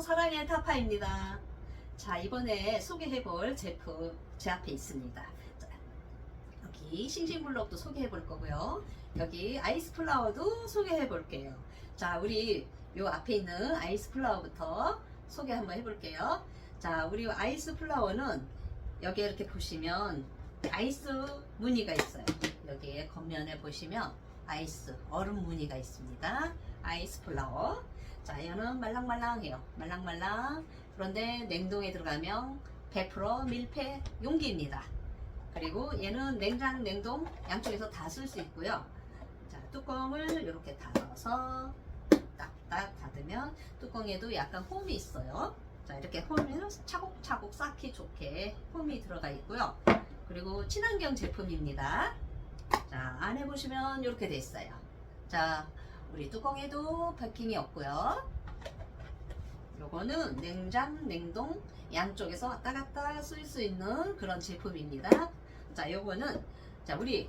사랑의 타파입니다. 자 이번에 소개해볼 제품 제 앞에 있습니다. 자, 여기 싱싱블록도 소개해볼 거고요. 여기 아이스 플라워도 소개해볼게요. 자 우리 요 앞에 있는 아이스 플라워부터 소개 한번 해볼게요. 자 우리 아이스 플라워는 여기 이렇게 보시면 아이스 무늬가 있어요. 여기에 겉면에 보시면 아이스 얼음 무늬가 있습니다. 아이스 플라워 자, 얘는 말랑말랑해요. 말랑말랑. 그런데 냉동에 들어가면 100% 밀폐 용기입니다. 그리고 얘는 냉장, 냉동 양쪽에서 다 쓸 수 있고요. 자, 뚜껑을 이렇게 닫아서 딱딱 닫으면 뚜껑에도 약간 홈이 있어요. 자, 이렇게 홈을 차곡차곡 쌓기 좋게 홈이 들어가 있고요. 그리고 친환경 제품입니다. 자, 안에 보시면 이렇게 돼 있어요. 자, 우리 뚜껑에도 패킹이 없고요. 요거는 냉장, 냉동 양쪽에서 왔다 갔다 쓸 수 있는 그런 제품입니다. 자, 요거는 자 우리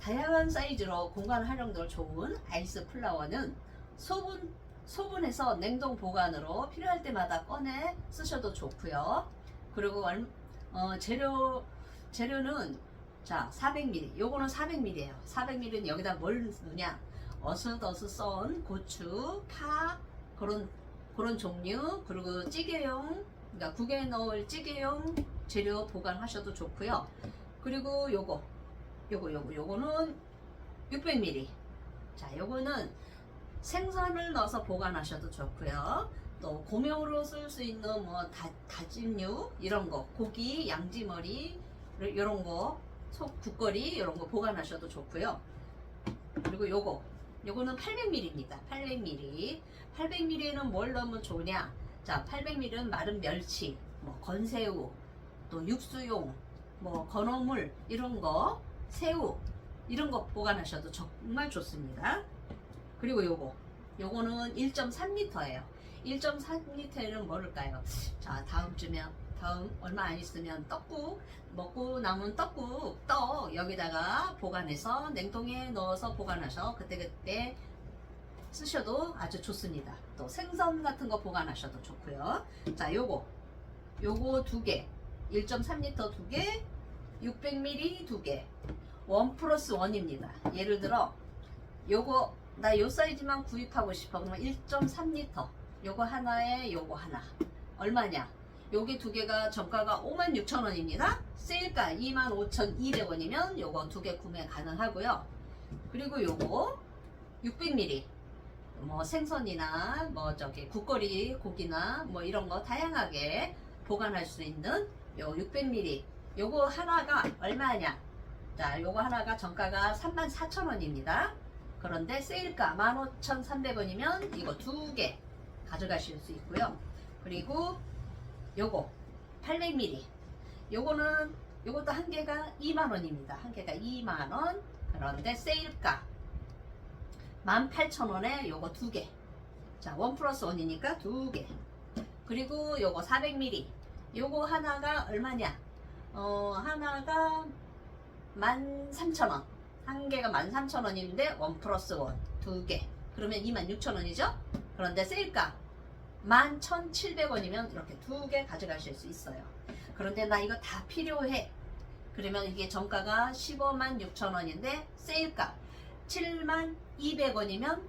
다양한 사이즈로 공간 활용도 좋은 아이스 플라워는 소분 소분해서 냉동 보관으로 필요할 때마다 꺼내 쓰셔도 좋고요. 그리고 얼- 어, 재료 재료는 자 400ml. 요거는 400ml예요. 400ml는 여기다 뭘 넣냐? 어슷어슷 썬 고추, 파 그런 그런 종류 그리고 찌개용 그러니까 국에 넣을 찌개용 재료 보관하셔도 좋고요. 그리고 요거 요거 요거 요거는 600ml. 자, 요거는 생선을 넣어서 보관하셔도 좋고요. 또 고명으로 쓸 수 있는 뭐 다, 다짐류 이런 거 고기, 양지머리 이런 거 속 국거리 이런 거 보관하셔도 좋고요. 그리고 요거 요거는 800ml입니다. 800ml. 800ml에는 뭘 넣으면 좋냐? 자, 800ml는 마른 멸치, 뭐 건새우, 또 육수용, 뭐 건어물 이런 거, 새우 이런 거 보관하셔도 정말 좋습니다. 그리고 요거 요거는 1.3L예요. 1.3L는 뭐를까요? 자, 다음 주면 다음 얼마 안 있으면 떡국 먹고 남은 떡국 떡 여기다가 보관해서 냉동에 넣어서 보관하셔 그때그때 쓰셔도 아주 좋습니다. 또 생선 같은 거 보관하셔도 좋고요. 자, 요거 요거 두 개, 1.3L 두 개, 600ml 두 개, 원 플러스 원입니다. 예를 들어 요거 나 요 사이즈만 구입하고 싶어 그러면 1.3L 요거 하나에 요거 하나 얼마냐? 요게 두 개가 정가가 56,000원입니다. 세일가 25,200원이면 요거 두개 구매 가능하고요. 그리고 요거 600ml 뭐 생선이나 뭐 저기 국거리 고기나 뭐 이런 거 다양하게 보관할 수 있는 요 600ml 요거 하나가 얼마냐? 자, 요거 하나가 정가가 34,000원입니다. 그런데 세일가 15,300원이면 이거 두 개 가져가실 수 있고요. 그리고 요거 800ml 요거는 요것도 한 개가 2만원입니다. 한 개가 2만원. 그런데 세일가 18,000원에 요거 두개 자 원 플러스 원이니까 두 개. 그리고 요거 400ml 요거 하나가 얼마냐? 어 하나가 13,000원. 한 개가 13,000원인데 원 플러스 원 두 개. 그러면 26,000원이죠? 그런데 세일가 11,700원이면 이렇게 두 개 가져가실 수 있어요. 그런데 나 이거 다 필요해. 그러면 이게 정가가 15만 6천 원인데 세일가 7만 200원이면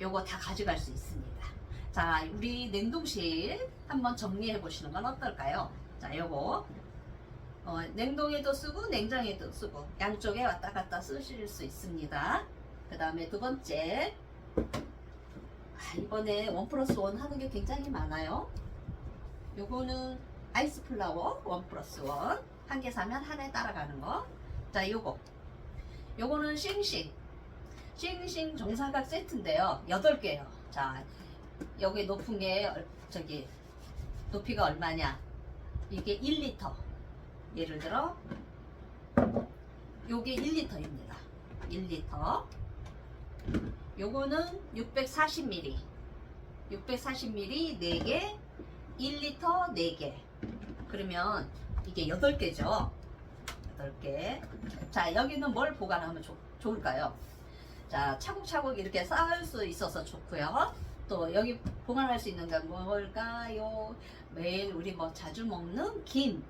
요거 다 가져갈 수 있습니다. 자, 우리 냉동실 한번 정리해 보시는 건 어떨까요? 자, 요거 어, 냉동에도 쓰고 냉장에도 쓰고 양쪽에 왔다 갔다 쓰실 수 있습니다. 그 다음에 두 번째 아, 이번에 원 플러스 원 하는 게 굉장히 많아요. 요거는 아이스 플라워 원 플러스 원. 한 개 사면 한 해 따라가는 거. 자, 요거. 요거는 싱싱. 싱싱 정사각 세트인데요. 8개요. 자, 여기 높은 게, 얼- 저기, 높이가 얼마냐. 이게 1리터. 예를 들어, 요게 1리터입니다. 1리터. 요거는 640ml 640ml 4개 1리터 4개. 그러면 이게 8개죠? 8개. 자 여기는 뭘 보관하면 좋, 좋을까요? 자 차곡차곡 이렇게 쌓을 수 있어서 좋고요. 또 여기 보관할 수 있는 건 뭘까요? 매일 우리 뭐 자주 먹는 김.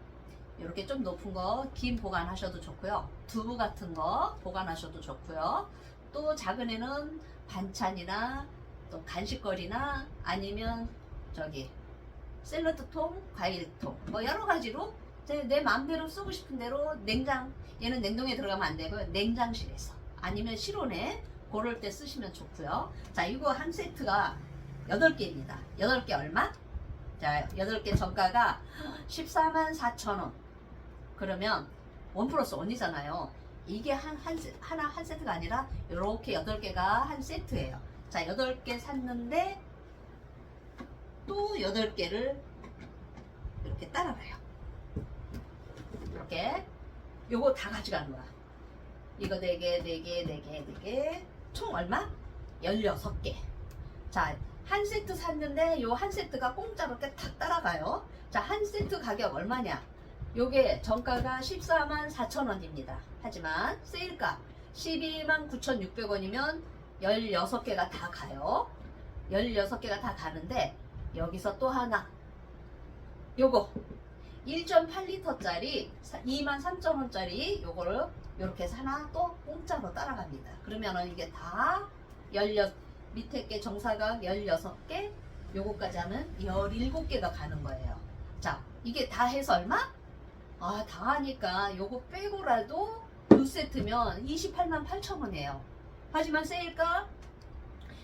이렇게 좀 높은 거 김 보관하셔도 좋고요. 두부 같은 거 보관하셔도 좋고요. 또 작은 애는 반찬이나 또 간식거리나 아니면 저기 샐러드통, 과일통 뭐 여러 가지로 제- 내 마음대로 쓰고 싶은 대로 냉장 얘는 냉동에 들어가면 안 되고요. 냉장실에서 아니면 실온에 그럴 때 쓰시면 좋고요. 자, 이거 한 세트가 8개입니다. 8개 얼마? 자, 8개 정가가 14만 4천 원. 그러면 원 플러스 원이잖아요. 이게 한, 한, 세- 하나 한 세트가 아니라 이렇게 8개가 한 세트예요. 자, 8개 샀는데 또 8개를 이렇게 따라가요. 이렇게 요거 다 가져가는 거야. 이거 4개, 4개, 4개, 4개. 총 얼마? 16개. 자, 한 세트 샀는데 요 한 세트가 공짜로 다 따라가요. 자, 한 세트 가격 얼마냐? 요게 정가가 14만 4천 원입니다. 하지만 세일가 12만 9,600원이면 16개가 다 가요. 16개가 다 가는데 여기서 또 하나 요거 1.8리터짜리 23,000원짜리 요거를 이렇게 해서 하나 또 공짜로 따라갑니다. 그러면은 이게 다 16, 밑에 게 정사각 16개, 요거까지 하면 17개가 가는 거예요. 자, 이게 다 해서 얼마? 아, 다 하니까 요거 빼고라도 두 세트면 28만 8천 원이에요. 하지만 세일가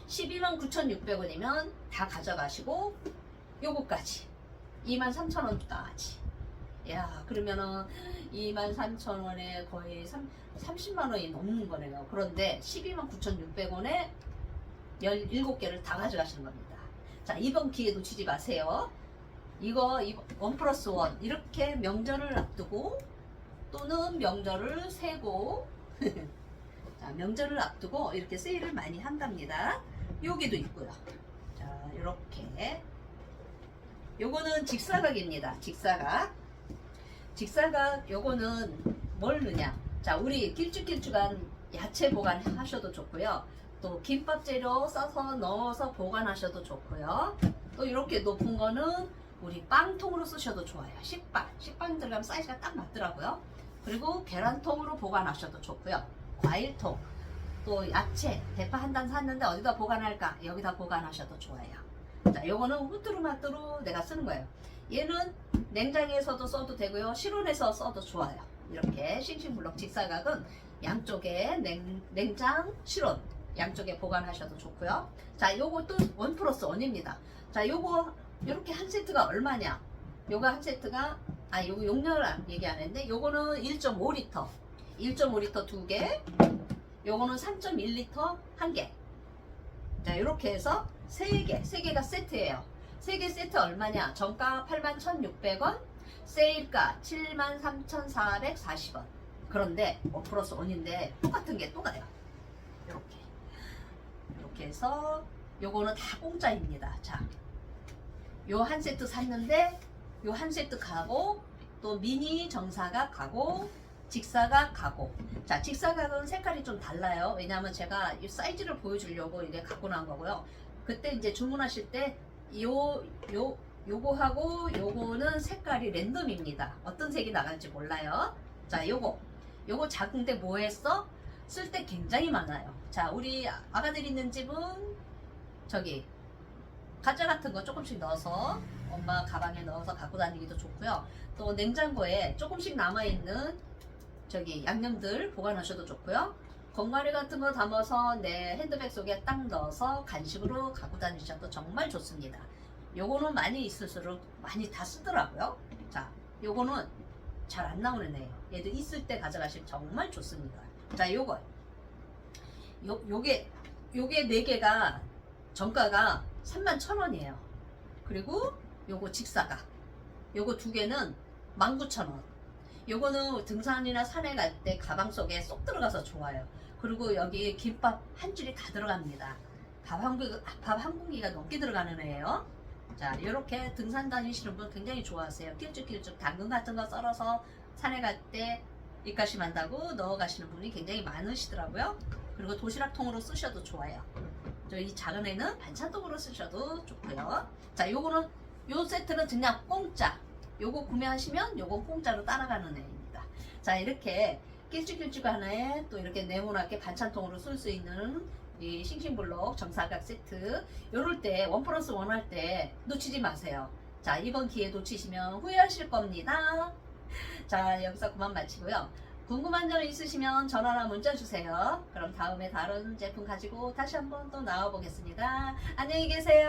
12만 9,600원이면 다 가져가시고 요거까지 2만 3천 원까지. 야, 그러면은 2만 3천 원에 거의 3, 30만 원이 넘는 거네요. 그런데 12만 9,600원에 17개를 다 가져가시는 겁니다. 자, 이번 기회 놓치지 마세요. 이거 원 플러스 원 이렇게 명절을 앞두고 또는 명절을 세고 자, 명절을 앞두고 이렇게 세일을 많이 한답니다. 여기도 있고요. 자, 이렇게 요거는 직사각입니다. 직사각. 직사각 요거는 뭘 넣냐? 자, 우리 길쭉길쭉한 야채 보관하셔도 좋고요. 또 김밥 재료 써서 넣어서 보관하셔도 좋고요. 또 이렇게 높은 거는 우리 빵통으로 쓰셔도 좋아요. 식빵. 식빵 들어가면 사이즈가 딱 맞더라고요. 그리고 계란통으로 보관하셔도 좋고요. 과일통. 또 야채, 대파 한 단 샀는데 어디다 보관할까? 여기다 보관하셔도 좋아요. 자, 요거는 후뚜루마뚜루 내가 쓰는 거예요. 얘는 냉장에서도 써도 되고요. 실온에서 써도 좋아요. 이렇게 싱싱블럭 직사각은 양쪽에 냉, 냉장, 실온 양쪽에 보관하셔도 좋고요. 자, 요것도 원 플러스 원입니다. 자, 요거 이렇게 한 세트가 얼마냐? 요거 한 세트가 아, 요거 용량을 안- 얘기 안 했는데 요거는 1.5리터. 1.5리터 두 개. 요거는 3.1리터 한 개. 자, 이렇게 해서 세 개, 세 개가 세트예요. 세 개 세트 얼마냐? 정가 81,600원, 세일가 73,440원. 그런데 5 플러스 1인데 똑같은 게 또 가요. 이렇게. 이렇게 해서 요거는 다 공짜입니다. 자, 요 한 세트 샀는데 요 한 세트 가고 또 미니 정사각 가고 직사각 가고. 자 직사각은 색깔이 좀 달라요. 왜냐하면 제가 이 사이즈를 보여주려고 이게 갖고 나온 거고요. 그때 이제 주문하실 때 요 요 요거하고 요거는 색깔이 랜덤입니다. 어떤 색이 나갈지 몰라요. 자 요거. 요거 작은데 뭐 했어? 쓸 때 굉장히 많아요. 자 우리 아가들 있는 집은 저기 과자 같은 거 조금씩 넣어서 엄마 가방에 넣어서 갖고 다니기도 좋고요. 또 냉장고에 조금씩 남아있는 저기 양념들 보관하셔도 좋고요. 건가리 같은 거 담아서 내 핸드백 속에 딱 넣어서 간식으로 갖고 다니셔도 정말 좋습니다. 요거는 많이 있을수록 많이 다 쓰더라고요. 자, 요거는 잘 안 나오는 애예요. 얘도 있을 때 가져가시면 정말 좋습니다. 자, 요거. 요, 요게, 요게 네 개가 정가가 3만 천 원이에요. 그리고 요거 직사각. 요거 두 개는 19,000원. 요거는 등산이나 산에 갈 때 가방 속에 쏙 들어가서 좋아요. 그리고 여기 김밥 한 줄이 다 들어갑니다. 밥 한, 공- 밥한 공기가 넘게 들어가는 애예요. 자, 이렇게 등산 다니시는 분 굉장히 좋아하세요. 길쭉길쭉 당근 같은 거 썰어서 산에 갈 때 입가심 한다고 넣어 가시는 분이 굉장히 많으시더라고요. 그리고 도시락통으로 쓰셔도 좋아요. 저 이 작은 애는 반찬통으로 쓰셔도 좋고요. 자, 요거는 요 세트는 그냥 공짜. 요거 구매하시면 요거 공짜로 따라가는 애입니다. 자, 이렇게 길쭉길쭉한 애, 또 이렇게 네모나게 반찬통으로 쓸 수 있는 이 싱싱블록 정사각 세트. 요럴 때 원 플러스 원 할 때 놓치지 마세요. 자, 이번 기회 놓치시면 후회하실 겁니다. 자, 여기서 그만 마치고요. 궁금한 점 있으시면 전화나 문자 주세요. 그럼 다음에 다른 제품 가지고 다시 한번 또 나와 보겠습니다. 안녕히 계세요.